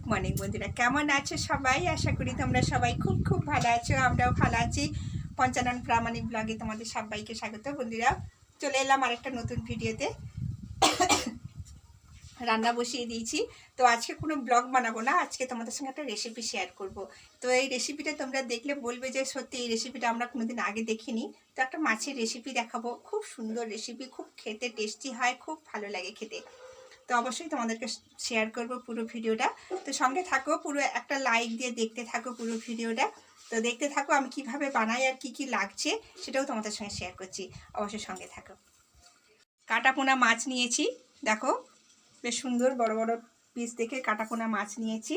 Good morning বন্ধুরা, কেমন আছো সবাই? আশা করি তোমরা সবাই খুব খুব ভালো আছো, আমরাও ভালো আছি। পঞ্চানন প্রামাণিক ব্লগে তোমাদের সবাইকে স্বাগত বন্ধুরা। চলে এলাম আরেকটা নতুন ভিডিওতে। রান্না বসিয়ে দিয়েছি। তো আজকে কোনো ব্লগ বানাবো না, আজকে তোমাদের সঙ্গে একটা রেসিপি শেয়ার করব। তো এই রেসিপিটা তোমরা দেখলে বলবে যে সত্যি এই রেসিপিটা আমরা কোনোদিন আগে দেখিনি। তো একটা মাছের রেসিপি দেখাবো। খুব সুন্দর রেসিপি খুব খেতে টেস্টি হয়, খুব ভালো লাগে খেতে। তো অবশ্যই তোমাদেরকে শেয়ার করব পুরো ভিডিওটা। তো সঙ্গে থাকো, পুরো একটা লাইক দিয়ে দেখতে থাকো পুরো ভিডিওটা। তো দেখতে থাকো আমি কীভাবে বানাই আর কি কি লাগছে, সেটাও তোমাদের সঙ্গে শেয়ার করছি। অবশ্যই সঙ্গে থাকো। কাটা পোনা মাছ নিয়েছি, দেখো। বেশ সুন্দর বড় বড় পিস দেখে কাটা পোনা মাছ নিয়েছি।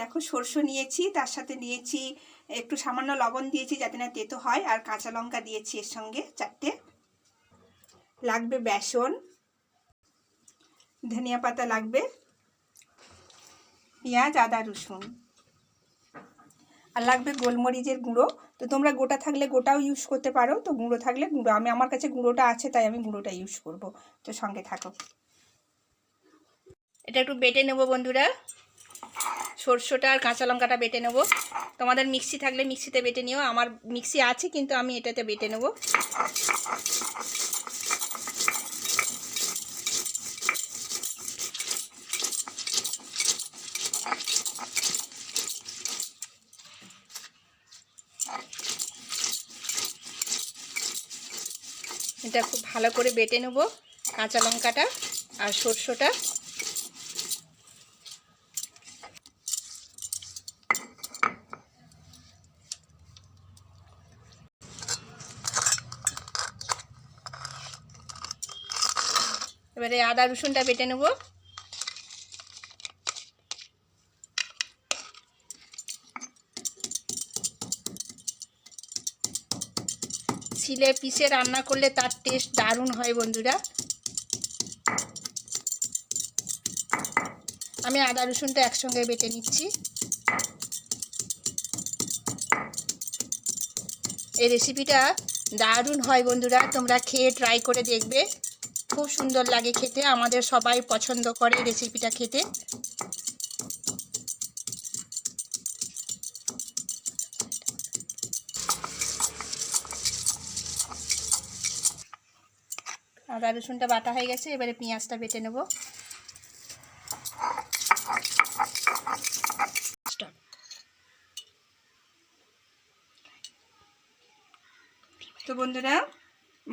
দেখো সরষে নিয়েছি, তার সাথে নিয়েছি, একটু সামান্য লবণ দিয়েছি যাতে না তেতো হয়, আর কাঁচা লঙ্কা দিয়েছি এর সঙ্গে চারটে। লাগবে বেসন। ধনিয়া পাতা লাগবে, পেঁয়াজ, আদা, রসুন। আর লাগবে গোলমরিচের গুঁড়ো। তো তোমরা গোটা থাকলে গোটাও ইউজ করতে পারো, তো গুঁড়ো থাকলে গুঁড়ো। আমি আমার কাছে গুঁড়োটা আছে, তাই আমি গুঁড়োটা ইউজ করব। তো সঙ্গে থাকো। এটা একটু বেটে নেব বন্ধুরা। সরষেটা আর কাঁচা লঙ্কাটা বেটে নেব। তোমাদের মিক্সি থাকলে মিক্সিতে বেটে নিও। আমার মিক্সি আছে, কিন্তু আমি এটাতে বেটে নেব। এটা খুব ভালো করে বেটে নেব কাঁচা লঙ্কাটা আর সর্ষেটা। এবারে আদা রসুনটা বেটে নেব। শিলে পিষে রান্না করলে তার টেস্ট দারুণ হয় বন্ধুরা। আমি আদা, রসুনটা একসঙ্গে বেটে নিচ্ছি। এই রেসিপিটা দারুণ হয় বন্ধুরা, তোমরা খেয়ে ট্রাই করে দেখবে। খুব সুন্দর লাগে খেতে, আমাদের সবাই পছন্দ করে রেসিপিটা খেতে। আদা, রসুনটা বাটা হয়ে গেছে, এবারে পেঁয়াজটা বেটে নেব। তো বন্ধুরা,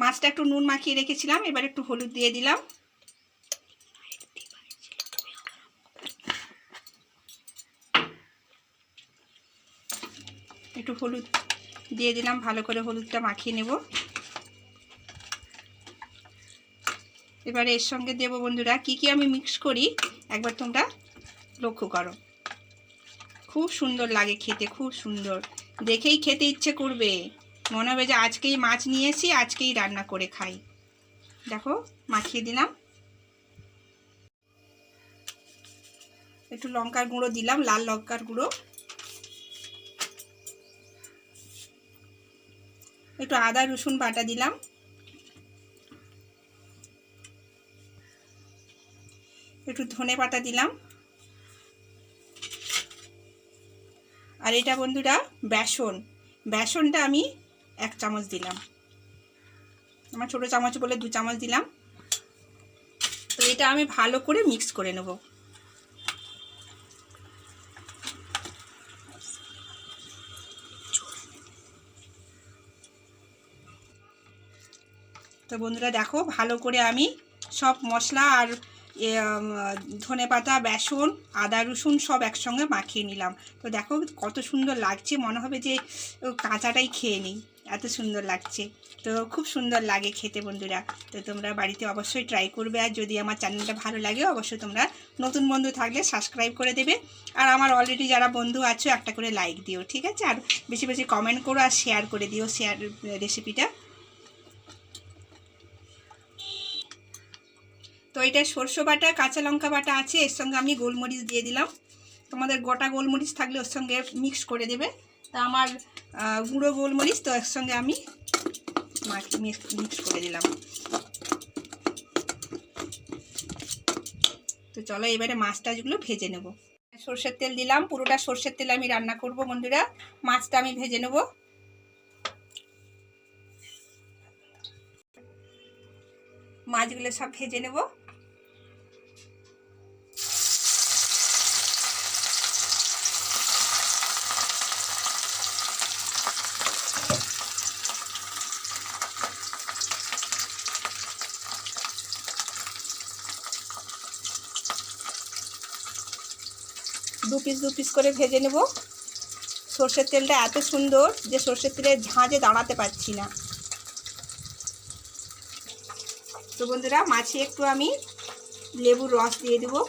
মাছটা একটু নুন মাখিয়ে রেখেছিলাম, এবার একটু হলুদ দিয়ে দিলাম। একটু হলুদ দিয়ে দিলাম, ভালো করে হলুদটা মাখিয়ে নেব। এবারে এর সঙ্গে দেবো বন্ধুরা, কি কি আমি মিক্স করি? একবার তোমরা লক্ষ্য করো। খুব সুন্দর লাগে খেতে, খুব সুন্দর। দেখেই খেতে ইচ্ছে করবে। মনে হবে যে আজকেই মাছ নিয়েছি আজকেই রান্না করে খাই। দেখো, মাখিয়ে দিলাম। একটু লঙ্কার গুঁড়ো দিলাম, লাল লঙ্কার গুঁড়ো। একটু আদা রসুন বাটা দিলাম। একটু ধনে পাতা দিলাম। আর এটা বন্ধুরা বেসন। বেসনটা আমি এক চামচ দিলাম। আমার ছোটো চামচ বলে দু চামচ দিলাম। তো এটা আমি ভালো করে মিক্স করে নেব। তো বন্ধুরা দেখো ভালো করে আমি সব মশলা আর ধনে পাতা, বেসন, আদা, রসুন সব একসঙ্গে মাখিয়ে নিলাম। তো দেখো কত সুন্দর লাগছে, মনে হবে যে কাঁচাটাই খেয়ে নিই, এত সুন্দর লাগছে। তো খুব সুন্দর লাগে খেতে বন্ধুরা। তো তোমরা বাড়িতে অবশ্যই ট্রাই করবে, আর যদি আমার চ্যানেলটা ভালো লাগে, অবশ্যই তোমরা নতুন বন্ধু থাকলে সাবস্ক্রাইব করে দেবে। আর আমার অলরেডি যারা বন্ধু আছো, একটা করে লাইক দিও, ঠিক আছে? আর বেশি বেশি কমেন্ট করো আর শেয়ার করে দিও শেয়ার রেসিপিটা এটা সরষে বাটা, কাঁচা লঙ্কা বাটা আছে, এর সঙ্গে আমি গোলমরিচ দিয়ে দিলাম। তোমাদের গোটা গোলমরিচ থাকলে ওর সঙ্গে মিক্স করে দেবে। তা আমার গুঁড়ো গোলমরিচ তো এর সঙ্গে আমি মিক্স করে দিলাম। তো চলো এবারে মাছ টাছগুলো ভেজে নেব। সর্ষের তেল দিলাম, পুরোটা সর্ষের তেল আমি রান্না করব বন্ধুরা। মাছটা আমি ভেজে নেব। মাছগুলো সব ভেজে নেব। দু পিস দু পিস করে ভেজে নেব। সর্ষের তেলটা এত সুন্দর যে সর্ষের তেলের ঝাঁঝে দাঁড়াতে পারছি না। তো বন্ধুরা, মাছে একটু আমি লেবুর রস দিয়ে দেবো।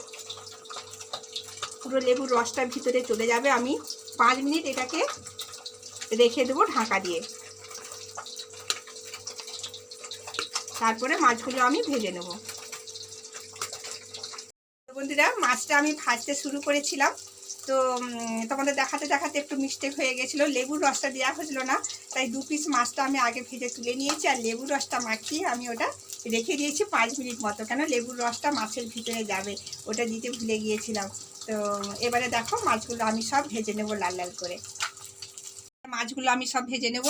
পুরো লেবুর রসটা ভিতরে চলে যাবে। আমি পাঁচ মিনিট এটাকে রেখে দেবো ঢাকা দিয়ে। তারপরে মাছগুলো আমি ভেজে নেব। বন্ধুরা, মাছটা আমি ভাজতে শুরু করেছিলাম। তো তোমাদের দেখাতে দেখাতে একটু মিস্টেক হয়ে গেছিল। লেবুর রসটা দেওয়া হয়েছিল না, তাই দু পিস মাছটা আমি আগে ভেজে তুলে নিয়েছি, আর লেবুর রসটা মাখিয়ে আমি ওটা রেখে দিয়েছি পাঁচ মিনিট মতো। কেন? লেবুর রসটা মাছের ভিতরে যাবে, ওটা দিতে ভুলে গিয়েছিলাম। তো, এবারে দেখো মাছগুলো আমি সব ভেজে নেব লাল লাল করে। মাছগুলো আমি সব ভেজে নেব।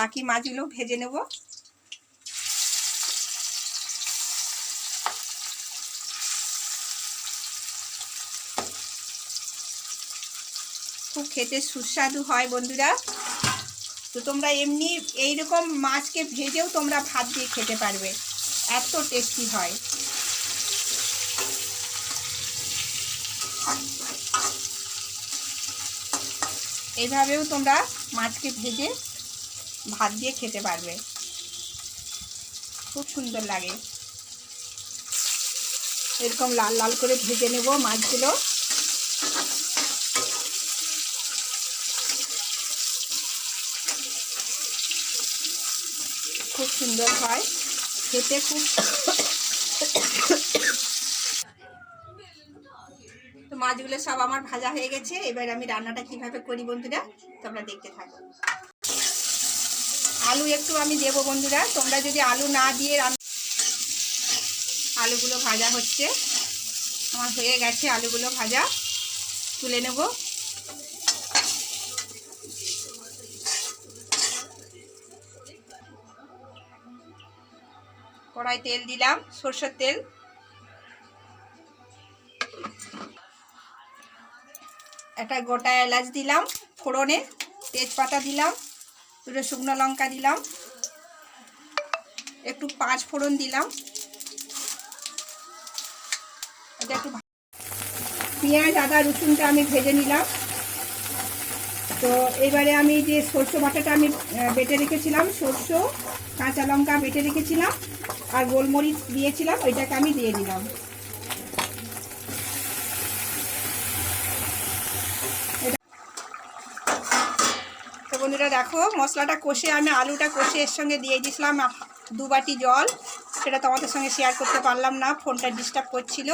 বাকি মাছগুলো ভেজে নেব। খুব খেতে সুস্বাদু হয় বন্ধুরা। তো তোমরা এমনি এইরকম মাছকে ভেজেও তোমরা ভাত দিয়ে খেতে পারবে। এত টেস্টি হয়। এইভাবেও তোমরা মাছকে ভেজে ভাত দিয়ে খেতে পারবে। খুব সুন্দর লাগে। এরকম লাল লাল করে ভেজে নেব মাছগুলো। খুব সুন্দর হয়। খেতে খুব তো মাছগুলো সব আমার ভাজা হয়ে গেছে। এবার আমি রান্নাটা কীভাবে করি বন্ধুরা, তোমরা দেখতে থাকো। আলু একটু আমি দেবো বন্ধুরা। তোমরা যদি আলু না দিয়ে আলুগুলো ভাজা হচ্ছে। আমার হয়ে গেছে আলুগুলো ভাজা। তুলে নেব। কড়াই তেল দিলাম, সরষের তেল। একটা গোটা এলাচ দিলাম, ফোড়নে তেজপাতা দিলাম। দুটো শুকনো লঙ্কা দিলাম। একটু পাঁচ ফোড়ন দিলাম। এটা একটু পেঁয়াজ, আদা, রসুনটা আমি ভেজে নিলাম। তো এবারে আমি যে সর্ষে বাটাটা আমি বেটে রেখেছিলাম, সর্ষে, কাঁচা লঙ্কা বেটে রেখেছিলাম, আর গোলমরিচ দিয়েছিলাম, ওইটাকে আমি দিয়ে দিলাম। বন্ধুরা দেখো মশলাটা কষে আমি আলুটা কষে এর সঙ্গে দিয়ে দিয়েছিলাম আহ, দু বাটি জল। সেটা তোমাদের সঙ্গে শেয়ার করতে পারলাম না ফোনটা ডিস্টার্ব করছিল।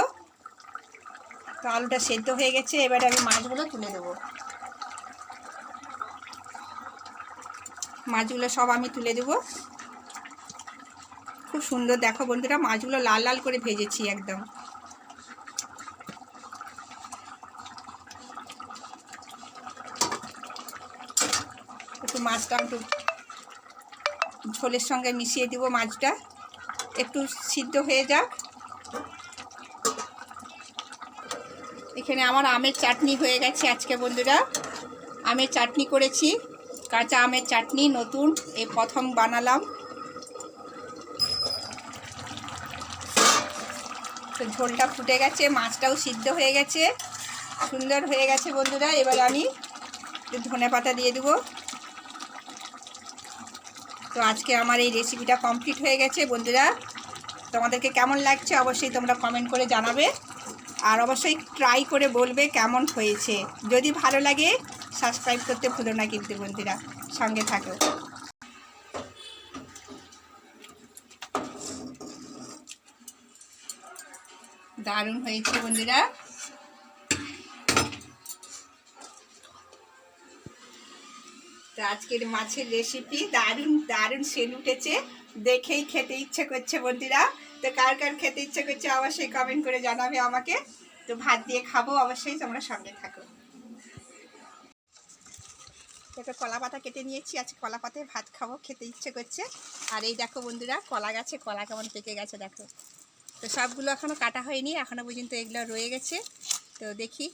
তো আলুটা সেদ্ধ হয়ে গেছে এবারে আমি মাছগুলো তুলে দেবো মাছগুলো সব আমি তুলে দেবো। খুব সুন্দর দেখো বন্ধুরা মাছগুলো লাল লাল করে ভেজেছি একদম একটু মাছটা একটু ঝোলের সঙ্গে মিশিয়ে দিব মাছটা। একটু সিদ্ধ হয়ে যাক। এখানে আমার আমের চাটনি হয়ে গেছে আজকে বন্ধুরা। আমের চাটনি করেছি। কাঁচা আমের চাটনি নতুন, এই প্রথম বানালাম। তো ঝোলটা ফুটে গেছে, মাছটাও সিদ্ধ হয়ে গেছে। সুন্দর হয়ে গেছে বন্ধুরা। এবার আমি ধনে পাতা দিয়ে দেবো। তো আজকে আমার এই রেসিপিটা কমপ্লিট হয়ে গেছে, বন্ধুরা। তোমাদেরকে কেমন লাগছে অবশ্যই তোমরা কমেন্ট করে জানাবে। আর অবশ্যই ট্রাই করে বলবে কেমন হয়েছে। যদি ভালো লাগে সাবস্ক্রাইব করতে ভুলো না কিন্তু, বন্ধুরা। সঙ্গে থাকো। দারুণ হয়েছে, বন্ধুরা। তো আজকের মাছের রেসিপি দারুণ দারুণ সেন উঠেছে। দেখেই খেতে ইচ্ছে করছে বন্ধুরা। তো কার কার খেতে ইচ্ছে করছে অবশ্যই কমেন্ট করে জানাবে আমাকে। তো ভাত দিয়ে খাব অবশ্যই, তোমরা সঙ্গে থাকো। একটা কলা পাতা কেটে নিয়েছি, আজকে কলা পাতায় ভাত খাব, খেতে ইচ্ছে করছে। আর এই দেখো বন্ধুরা, কলা গাছে কলা কেমন পেকে গেছে দেখো। তো সবগুলো এখনও কাটা হয়নি এখনও পর্যন্ত এগুলো রয়ে গেছে। তো দেখি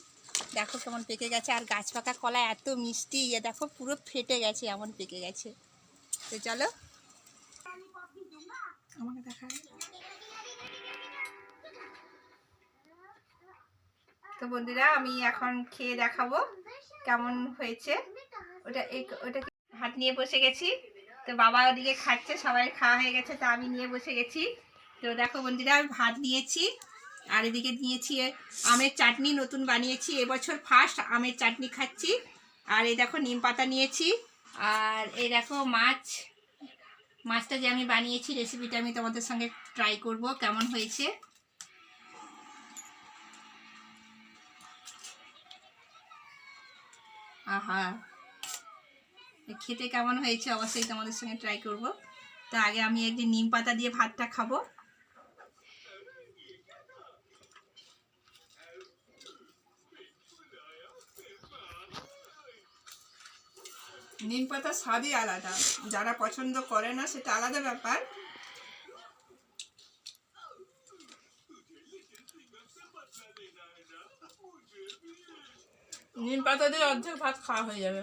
দেখো কেমন পেকে গেছে, আর গাছ পাকা কলা এত মিষ্টি ইয়ে দেখো পুরো ফেটে গেছে, এমন পেকে গেছে। তো চলো। তো বন্ধুরা, আমি এখন খেয়ে দেখাবো কেমন হয়েছে। ওটা ওটা হাত নিয়ে বসে গেছি। তো বাবা ওদিকে খাচ্ছে, সবাই খাওয়া হয়ে গেছে, তো আমি নিয়ে বসে গেছি। তো দেখো বন্ধুরা, আমি ভাত নিয়েছি। আর এদিকে নিয়েছি আমের চাটনি নতুন বানিয়েছি। এবছর ফার্স্ট আমের চাটনি খাচ্ছি। আর এই দেখো নিম পাতা নিয়েছি। আর এই দেখো মাছ। মাছটা যে আমি বানিয়েছি রেসিপিটা আমি তোমাদের সঙ্গে ট্রাই করব, কেমন হয়েছে। আহা। খেতে কেমন হয়েছে অবশ্যই তোমাদের সঙ্গে ট্রাই করব। তো আগে আমি একদিন নিম পাতা দিয়ে ভাতটা খাব। নিম পাতা স্বাদই আলাদা। যারা পছন্দ করে না, সেটা আলাদা ব্যাপার। নিম পাতা দিয়ে অর্ধেক ভাত খাওয়া হয়ে যাবে।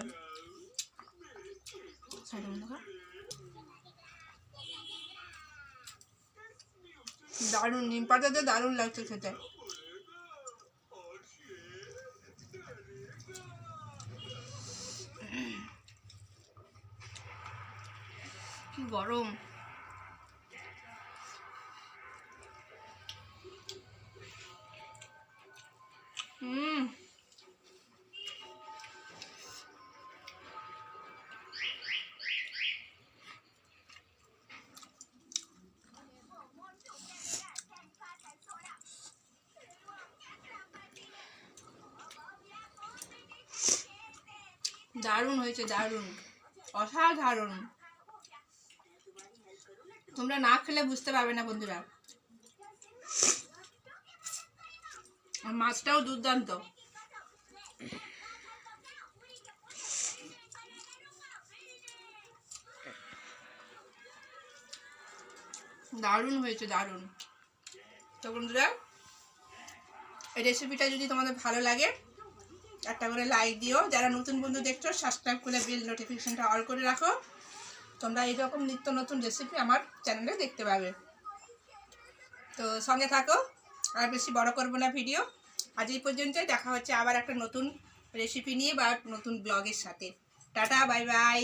দারুণ নিম পাতাতে দারুণ লাগছে খেতে। কি গরম। হুম। দারুণ হয়েছে দারুণ। অসাধারণ। তোমরা না খেলে বুঝতে পারবে না বন্ধুরা। মাছটাও দুর্দান্ত। দারুণ হয়েছে, দারুণ। তো বন্ধুরা, এই রেসিপিটা যদি তোমাদের ভালো লাগে, একটা করে লাইক দিও। যারা নতুন বন্ধু দেখছ সাবস্ক্রাইব করে বেল নোটিফিকেশনটা অল করে রাখো। তোমরা এইরকম নিত্য নতুন রেসিপি আমার চ্যানেলে দেখতে পাবে। তো সঙ্গে থাকো, আর বেশি বড় করব না ভিডিও আজ এই পর্যন্তই, দেখা হচ্ছে আবার একটা নতুন রেসিপি নিয়ে বা নতুন ব্লগের সাথে। Tata bye bye